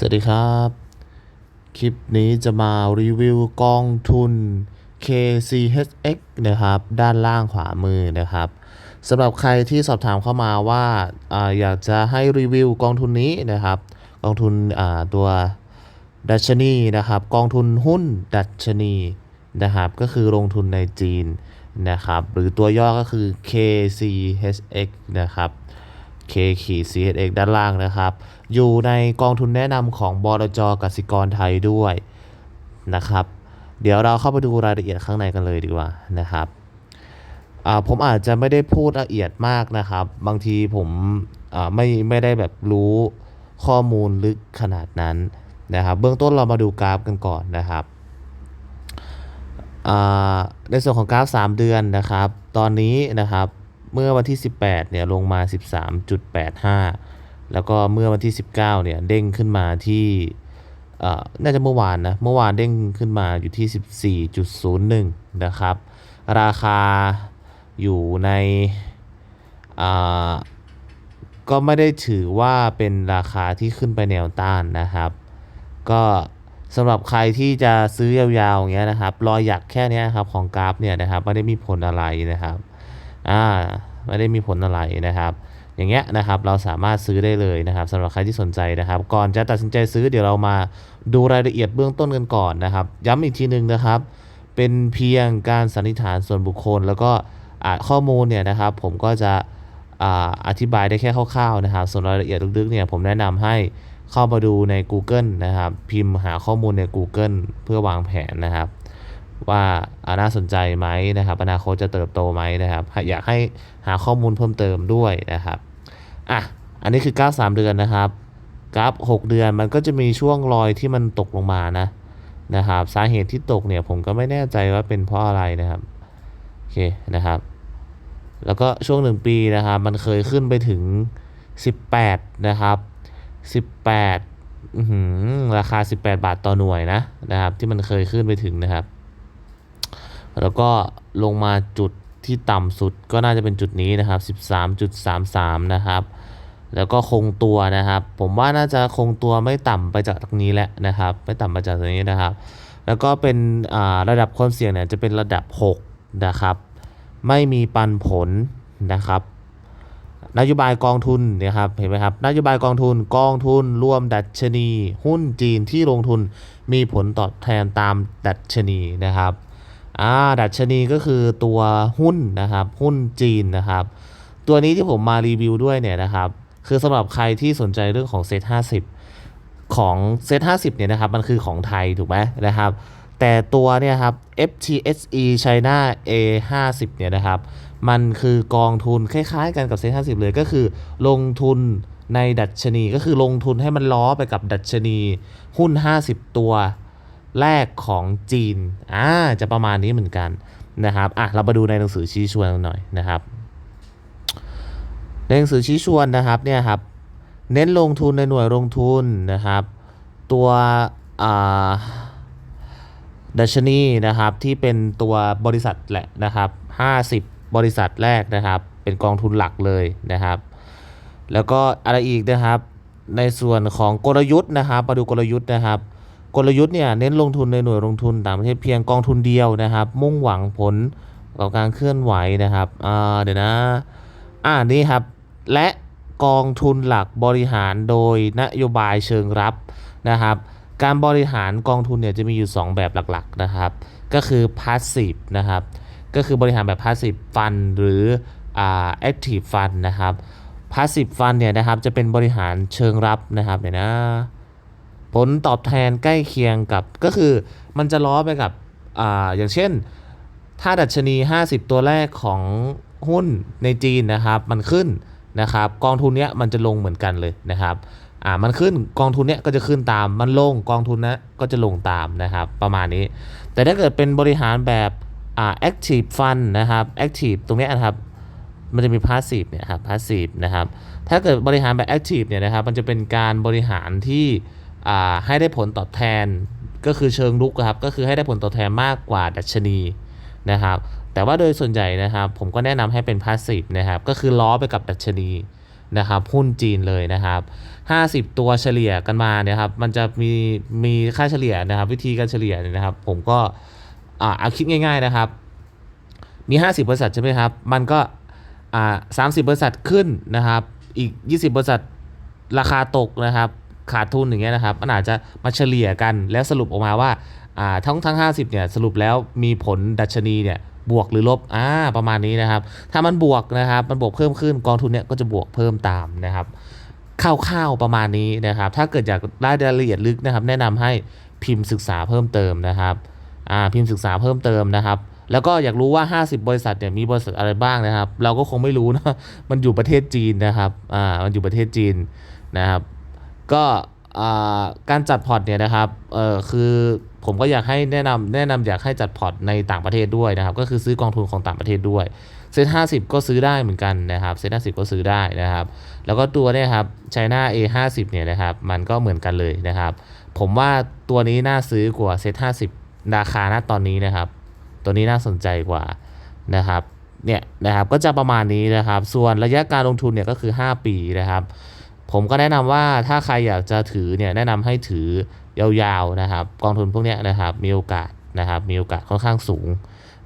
สวัสดีครับ คลิปนี้จะมารีวิวกองทุน KCHX นะครับ ด้านล่างขวามือนะครับสำหรับใครที่สอบถามเข้ามาว่าอาอยากจะให้รีวิวกองทุนนี้นะครับ กองทุนตัวดัชนีนะครับ กองทุนหุ้นดัชนีนะครับ ก็คือลงทุนในจีนนะครับ หรือตัวย่อก็คือ KCHX นะครับ K ขีด CHX ด้านล่างนะครับ อยู่ในกองทุนแนะนำของบลจกสิกรไทยด้วยนะครับ เดี๋ยวเราเข้าไปดูรายละเอียดข้างในกันเลยดีกว่านะครับผมอาจจะไม่ได้พูดละเอียดมากนะครับ บางทีผมไม่ไม่ได้แบบรู้ข้อมูลลึกขนาดนั้นนะครับ เบื้องต้นเรามาดูกราฟกันก่อนนะครับในส่วนของกราฟ 3 เดือนนะครับ ตอนนี้นะครับ เมื่อวันที่ 18เนี่ยลงมา 13.85 แล้วก็เมื่อวันที่ 19เนี่ยเด้งขึ้นมาที่เอ่อน่าจะเมื่อวานนะ เมื่อวานเด้งขึ้นมาอยู่ที่ 14.01 นะครับ ราคาอยู่ในอ่าก็ไม่ได้ถือว่าเป็นราคาที่ขึ้นไปแนวต้านนะครับ ก็สำหรับใครที่จะซื้อยาวๆอย่างเงี้ยนะครับ รอยหยักแค่นี้ครับของกราฟเนี่ยนะครับไม่ได้มีผลอะไรนะครับ อ่าไม่ได้มีผลอะไรนะครับ อย่างเงี้ยนะครับเราสามารถซื้อได้เลยนะครับสำหรับใครที่สนใจนะครับ ก่อนจะตัดสินใจซื้อเดี๋ยวเรามาดูรายละเอียดเบื้องต้นกันก่อนนะครับ ย้ำอีกทีหนึ่งนะครับ เป็นเพียงการสันนิษฐานส่วนบุคคล แล้วก็ข้อมูลเนี่ยนะครับ ผมก็จะอธิบายได้แค่คร่าวๆนะครับ ส่วนรายละเอียดลึกๆเนี่ยผมแนะนำให้เข้ามาดูใน Google นะครับ พิมพ์หาข้อมูลใน Google เพื่อวางแผนนะครับ ว่าน่าสนใจไหมนะครับ อนาคตจะเติบโตไหมนะครับ อยากให้หาข้อมูลเพิ่มเติมด้วยนะครับอะอันนี้คือกราฟ3เดือนนะครับกราฟ6 เดือนมันก็จะมีช่วงรอยที่มันตกลงมานะนะครับ สาเหตุที่ตกเนี่ยผมก็ไม่แน่ใจว่าเป็นเพราะอะไรนะครับโอเคนะครับ แล้วก็ช่วง 1 ปีนะครับมันเคยขึ้นไปถึง 18 นะครับ 18ราคา 18 บาทต่อหน่วยนะนะครับ ที่มันเคยขึ้นไปถึงนะครับ แล้วก็ลงมาจุดที่ต่ำสุดก็น่าจะเป็นจุดนี้นะครับ 13.33 นะครับ แล้วก็คงตัวนะครับ ผมว่าน่าจะคงตัวไม่ต่ำไปจากตรงนี้แหละนะครับ ไม่ต่ำไปจากตรงนี้นะครับ แล้วก็เป็นอ่าระดับความเสี่ยงเนี่ยจะเป็นระดับ 6 นะครับ ไม่มีปันผลนะครับนโยบายกองทุนนี่ยครับเห็นไหมครับนโยบายกองทุนกองทุนร่วมดัชนี หุ้นจีนที่ลงทุนมีผลตอบแทนตามดัชนีนะครับ อ่าดัชนีก็คือตัวหุ้นนะครับ หุ้นจีนนะครับ ตัวนี้ที่ผมมารีวิวด้วยเนี่ยนะครับ คือสำหรับใครที่สนใจเรื่องของเซต50ของเซต50เนี่ยนะครับ มันคือของไทยถูกไหมนะครับ แต่ตัวเนี่ยครับ FTSE China A50 เนี่ยนะครับ มันคือกองทุนคล้ายๆ กันกับเซต50เลยก็คือลงทุนในดัชนีก็คือลงทุนให้มันล้อไปกับดัชนีหุ้น 50 ตัว แรกของจีนอ่าจะประมาณนี้เหมือนกันนะครับอะเรามาดูในหนังสือชี้ชวนหน่อยนะครับในหนังสือชี้ชวนนะครับเนี่ยครับเน้นลงทุนในหน่วยลงทุนนะครับ ตัวอ่าดัชนีนะครับที่เป็นตัวบริษัทแหละนะครับ50 บริษัทแรกนะครับ เป็นกองทุนหลักเลยนะครับ แล้วก็อะไรอีกนะครับ ในส่วนของกลยุทธ์นะครับมาดูกลยุทธ์นะครับ กลยุทธ์เนี่ยเน้นลงทุนในหน่วยลงทุนต่างประเทศเพียงกองทุนเดียวนะครับ มุ่งหวังผลกับการเคลื่อนไหวนะครับเดี๋ยวนะอ่านี่ครับ และกองทุนหลักบริหารโดยนโยบายเชิงรับนะครับ การบริหารกองทุนเนี่ยจะมีอยู่ 2 แบบหลักๆนะครับ ก็คือ passive นะครับ ก็คือบริหารแบบ passive fund หรืออ่า active fund นะครับ passive fund เนี่ยนะครับจะเป็นบริหารเชิงรับนะครับเดี๋ยวนะ ผลตอบแทนใกล้เคียงกับก็คือมันจะล้อไปกับอ่าอย่างเช่น ถ้าดัชนี 50 ตัวแรกของหุ้นในจีนนะครับมันขึ้นนะครับกองทุนเนี้ยมันจะลงเหมือนกันเลยนะครับอ่ามันขึ้นกองทุนเนี้ยก็จะขึ้นตามมันลงกองทุนนะก็จะลงตามนะครับประมาณนี้ แต่ถ้าเกิดเป็นบริหารแบบอ่า active fund นะครับ active ตรงเนี้ยนะครับมันจะมี passive เนี่ยครับ passive นะครับถ้าเกิดบริหารแบบ active เนี่ยนะครับมันจะเป็นการบริหารที่ ให้ได้ผลตอบแทนก็คือเชิงลุกครับก็คือให้ได้ผลตอบแทนมากกว่าดัชนีนะครับ แต่ว่าโดยส่วนใหญ่นะครับ ผมก็แนะนำให้เป็น passive นะครับ ก็คือล้อไปกับดัชนีนะครับหุ้นจีนเลยนะครับ 50 ตัวเฉลี่ยกันมาเนี่ยครับมันจะมีมีค่าเฉลี่ยนะครับ วิธีการเฉลี่ยนะครับ ผมก็เอาคิดง่ายๆนะครับ มี 50 บริษัทใช่ไหมครับ มันก็อ่า30บริษัทขึ้นนะครับ อีก 20 บริษัทราคาตกนะครับ ขาดทุนอย่างเงี้ยนะครับมันอาจจะมาเฉลี่ยกันแล้วสรุปออกมาว่าอ่าทั้งทั้ง 50เนี่ยสรุปแล้วมีผลดัชนีเนี่ยบวกหรือลบอ่าประมาณนี้นะครับ ถ้ามันบวกนะครับมันบวกเพิ่มขึ้นกองทุนเนี่ยก็จะบวกเพิ่มตามนะครับคร่าวๆประมาณนี้นะครับ ถ้าเกิดอยากได้รายละเอียดลึกนะครับ แนะนำให้พิมพ์ศึกษาเพิ่มเติมนะครับอ่าพิมพ์ศึกษาเพิ่มเติมนะครับแล้วก็อยากรู้ว่า 50 บริษัทเนี่ยมีบริษัทอะไรบ้างนะครับ เราก็คงไม่รู้นะ มันอยู่ประเทศจีนนะครับ อ่า มันอยู่ประเทศจีนนะครับ ก็การจัดพอร์ตเนี่ยนะครับเออคือผมก็อยากให้แนะนำแนะนำอยากให้จัดพอร์ตในต่างประเทศด้วยนะครับ ก็คือซื้อกองทุนของต่างประเทศด้วยเซ็ตห้าสิบก็ซื้อได้เหมือนกันนะครับเซ็ตห้าสิบก็ซื้อได้นะครับ แล้วก็ตัวเนี่ยครับ China A ห้าสิบเนี่ยนะครับมันก็เหมือนกันเลยนะครับ ผมว่าตัวนี้น่าซื้อกว่าเซ็ตห้าสิบราคาณตอนนี้นะครับ ตัวนี้น่าสนใจกว่านะครับเนี่ยนะครับก็จะประมาณนี้นะครับ ส่วนระยะการลงทุนเนี่ยก็คือ 5 ปีนะครับ ผมก็แนะนำว่าถ้าใครอยากจะถือเนี่ยแนะนำให้ถือยาวๆนะครับ กองทุนพวกนี้นะครับมีโอกาสนะครับมีโอกาสค่อนข้างสูง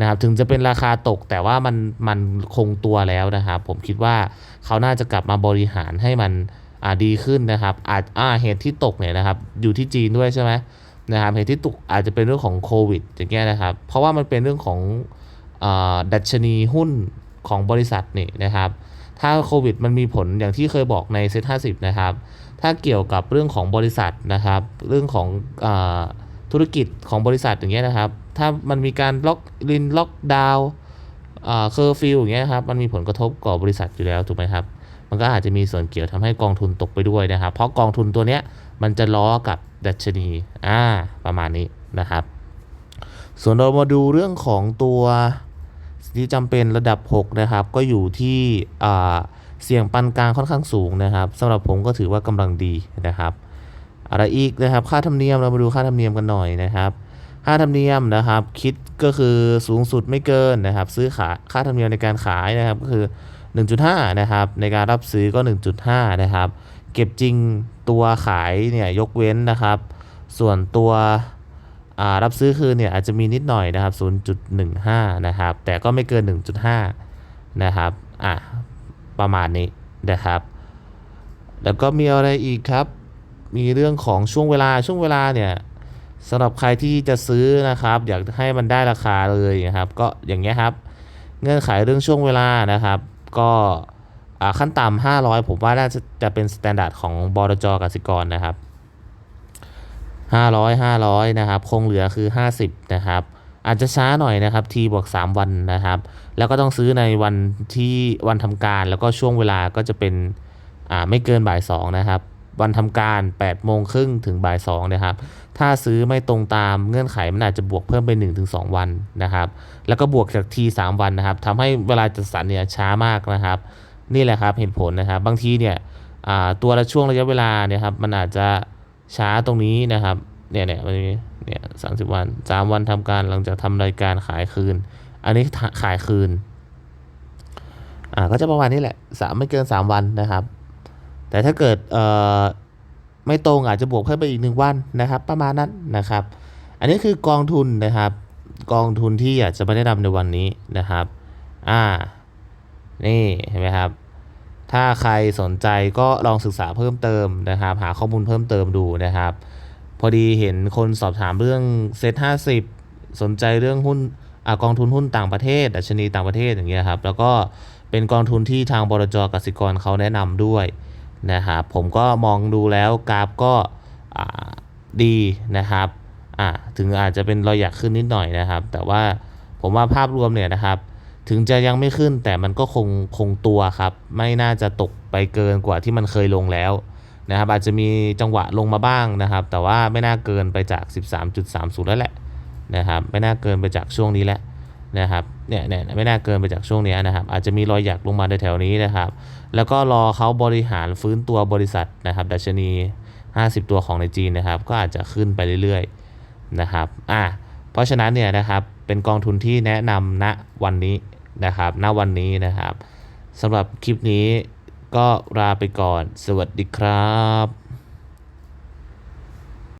นะครับถึงจะเป็นราคาตกแต่ว่ามันมันคงตัวแล้วนะครับ ผมคิดว่าเขาน่าจะกลับมาบริหารให้มันดีขึ้นนะครับ อาจอ่าเหตุที่ตกเนี่ยนะครับ อยู่ที่จีนด้วยใช่ไหมนะครับเหตุที่ตกอาจจะเป็นเรื่องของโควิดอย่างเงี้ยนะครับ เพราะว่ามันเป็นเรื่องของอดัชนีหุ้นของบริษัทนี่นะครับ ถ้าโควิดมันมีผลอย่างที่เคยบอกในเซ็ตห้าสิบนะครับ ถ้าเกี่ยวกับเรื่องของบริษัทนะครับ เรื่องของอธุรกิจของบริษัทอย่างเงี้ยนะครับ ถ้ามันมีการล็อกลินล็อกดาว์เคอร์ฟิวอย่างเงี้ยครับ มันมีผลกระทบกับบริษัทอยู่แล้วถูกไหมครับ มันก็อาจจะมีส่วนเกี่ยวทำให้กองทุนตกไปด้วยนะครับ เพราะกองทุนตัวเนี้ยมันจะล้อกับดัชนี อ่า ประมาณนี้นะครับ ส่วนเรามาดูเรื่องของตัว ทธิจำเป็นระดับ 6 นะครับ ก็อยู่ที่เสี่ยงปานกลางค่อนข้างสูงนะครับสำหรับผมก็ถือว่ากำลังดีนะครับอะไรอีกนะครับ ค่าธรรมเนียมเรามาดูค่าธรรมเนียมกันหน่อยนะครับ ค่าธรรมเนียมนะครับ คิดก็คือสูงสุดไม่เกินนะครับ ซื้อขายค่าธรรมเนียมในการขายนะครับก็คือ 1.5 นะครับ ในการรับซื้อก็ 1.5 นะครับ เก็บจริงตัวขายเนี่ยยกเว้นนะครับ ส่วนตัว รับซื้อคืนเนี่ยอาจจะมีนิดหน่อยนะครับ 0.15 นะครับ แต่ก็ไม่เกิน 1.5 นะครับอะประมาณนี้นะครับ แล้วก็มีอะไรอีกครับ มีเรื่องของช่วงเวลาช่วงเวลาเนี่ยสำหรับใครที่จะซื้อนะครับ อยากให้มันได้ราคาเลยนะครับ ก็อย่างเงี้ยครับ เงื่อนไขเรื่องช่วงเวลานะครับ ก็อ่าขั้นต่ำ500 ผมว่าน่าจะจะเป็นสแตนดาร์ดของบลจกสิกรนะครับ 500 500นะครับคงเหลือคือ 50นะครับอาจจะช้าหน่อยนะครับทีบวก3วันนะครับ แล้วก็ต้องซื้อในวันที่วันทำการแล้วก็ช่วงเวลาก็จะเป็นอ่าไม่เกินบ่าย2นะครับ วันทำการ8โมงครึ่งถึงบ่าย2นะครับ ถ้าซื้อไม่ตรงตามเงื่อนไขมันอาจจะบวกเพิ่มไป1-2 วันนะครับ แล้วก็บวกจากที3วันนะครับทำให้เวลาจัดสรรเนี่ยช้ามากนะครับ นี่แหละครับเหตุผลนะครับ บางทีเนี่ยอ่าตัวละช่วงระยะเวลาเนี่ยครับมันอาจจะ ช้าตรงนี้นะครับเนี่ยเนี่ยมันมีเนี่ยสามสิบวันสามวันทำการหลังจากทำรายการขายคืน อันนี้ขายคืนอ่าก็จะประมาณนี้แหละสามไม่เกินสามวันนะครับ แต่ถ้าเกิดเอ่อไม่ตรงอาจจะบวกเพิ่มไปอีกหนึ่งวันนะครับ ประมาณนั้นนะครับ อันนี้คือกองทุนนะครับ กองทุนที่อยากจะมาแนะนำในวันนี้นะครับ อ่า นี่เห็นไหมครับ ถ้าใครสนใจก็ลองศึกษาเพิ่มเติมนะครับ หาข้อมูลเพิ่มเติมดูนะครับ พอดีเห็นคนสอบถามเรื่องเซ็ตห้าสิบสนใจเรื่องหุ้นอกองทุนหุ้นต่างประเทศดัชนีต่างประเทศอย่างเงี้ยครับ แล้วก็เป็นกองทุนที่ทางบลจกสิกรเขาแนะนำด้วยนะครับผมก็มองดูแล้วกราฟก็ดีนะครับถึงอาจจะเป็นรอยหยักขึ้นนิดหน่อยนะครับ แต่ว่าผมว่าภาพรวมเนี่ยนะครับ ถึงจะยังไม่ขึ้นแต่มันก็คงคงตัวครับ ไม่น่าจะตกไปเกินกว่าที่มันเคยลงแล้วนะครับ อาจจะมีจังหวะลงมาบ้างนะครับ แต่ว่าไม่น่าเกินไปจาก 13.30 แล้วแหละนะครับ ไม่น่าเกินไปจากช่วงนี้แหละนะครับเนี่ยเนี่ยไม่น่าเกินไปจากช่วงนี้นะครับ อาจจะมีรอยหยักลงมาในแถวนี้นะครับ แล้วก็รอเขาบริหารฟื้นตัวบริษัทนะครับ ดัชนี 50 ตัวของในจีนนะครับ ก็อาจจะขึ้นไปเรื่อยๆนะครับอะเพราะฉะนั้นเนี่ยนะครับเป็นกองทุนที่แนะนำณวันนี้ นะครับณวันนี้นะครับสำหรับคลิปนี้ก็ลาไปก่อน สวัสดีครับ